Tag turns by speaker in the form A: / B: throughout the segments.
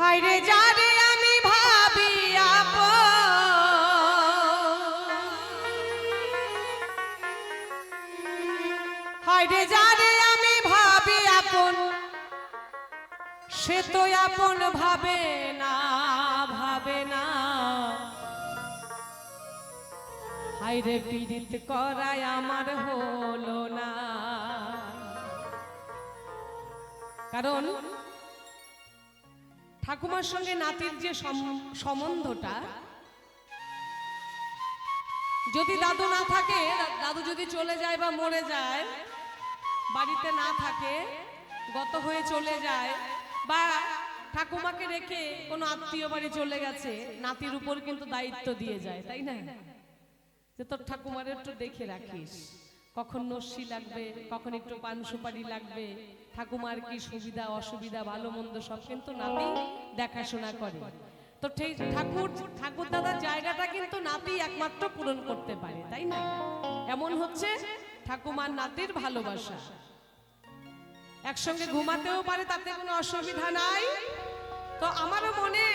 A: হায়রে যারে আমি ভাবি হায়রে যারে আমি ভাবি আপন, সে তো আপন ভাবে না ভাবে না। হায়রে পীড়িত করায় আমার হলো না। কারণ ঠাকুমার সঙ্গে নাতির যে সম- সম্বন্ধটা, যদি দাদু না থাকে, দাদু যদি চলে যায় বা মরে যায়, বাড়িতে না থাকে, গত হয়ে চলে যায়, বা ঠাকুমাকে রেখে কোনো আত্মীয় বাড়ি চলে গেছে, নাতির উপর কিন্তু দায়িত্ব দিয়ে যায়, তাই না? যে তোর ঠাকুমার একটু দেখে রাখিস, কখন নস্যি লাগবে, কখন একটু পান সুপারি লাগবে ঠাকুমার কি সুবিধা, অসুবিধা, ভালো, মন্দ সব কিন্তু নাতি দেখাশোনা করে। তো ঠিক ঠাকুর ঠাকুর দাদার জায়গাটা কিন্তু নাতি একমাত্র পূরণ করতে পারে, তাই না? এমন হচ্ছে ঠাকুমার নাতির ভালোবাসা। একসঙ্গে ঘুমাতেও পারে, তাতে কোনো অসুবিধা নাই। তো আমারও মনে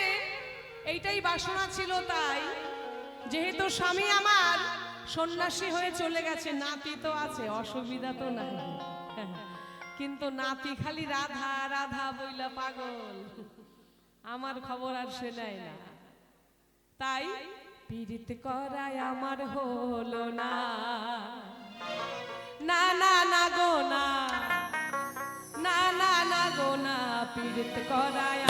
A: এইটাই বাসনা ছিল তাই, যেহেতু স্বামী আমার সন্ন্যাসী হয়ে চলে গেছে, নাতি তো আছে, অসুবিধা তো নাই। কিন্তু নাতি খালি রাধা রাধা বইলা পাগল। আমার খবর আর সে নেয় না। তাই পীড়িত করায় আমার হলো না। না না না গো না। না না না গো না। পীড়িত করায়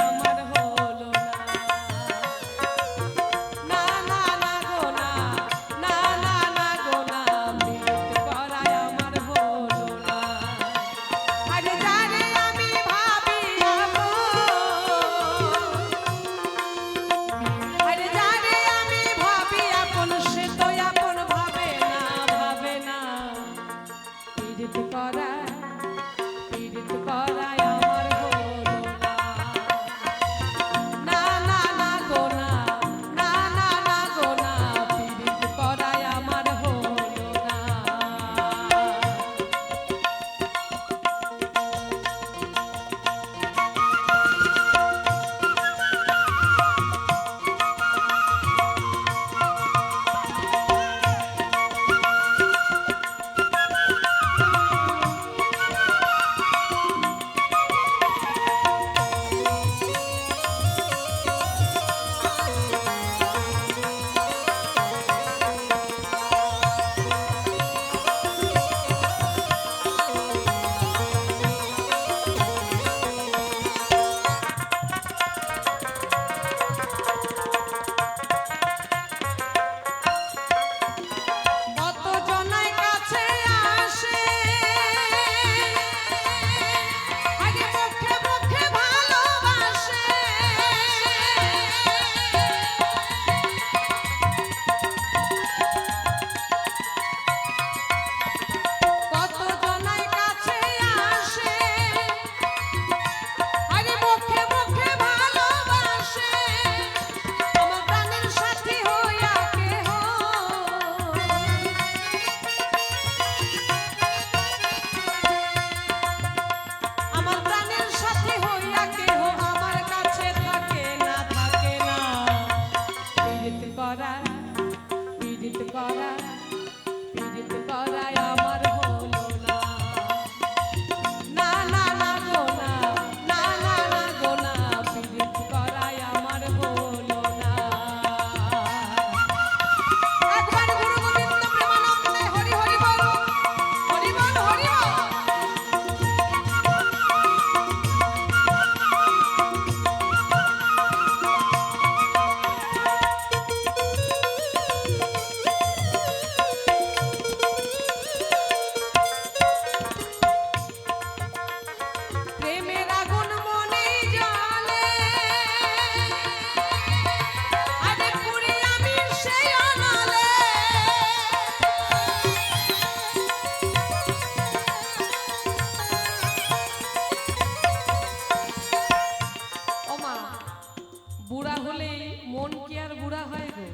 A: বুড়া হয় গো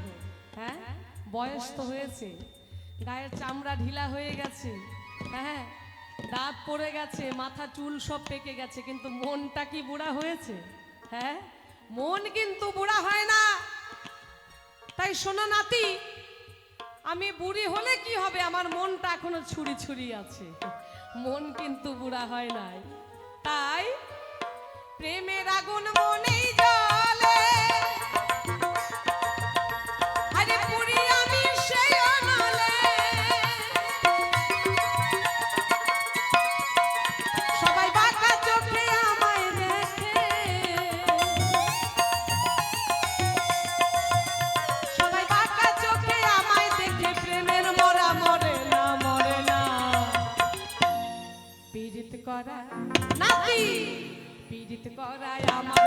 A: হ্যাঁ? বয়স তো হয়েছে। গায়ের চামড়া ঢিলা হয়ে গেছে। হ্যাঁ? দাঁত পড়ে গেছে, মাথা, চুল সব পেকে গেছে, কিন্তু মনটা কি বুড়া হয়েছে? হ্যাঁ? মন কিন্তু বুড়া হয় না। তাই শোনো নাতি, আমি বুড়ি হলে কি হবে? আমার মনটা এখনও ছুরি ছুরি আছে। মন কিন্তু বুড়া হয় নাই। তাই প্রেমের আগুন মনেই জ্বলে। পীড়িত করা নাতি! পীড়িত করায় আমার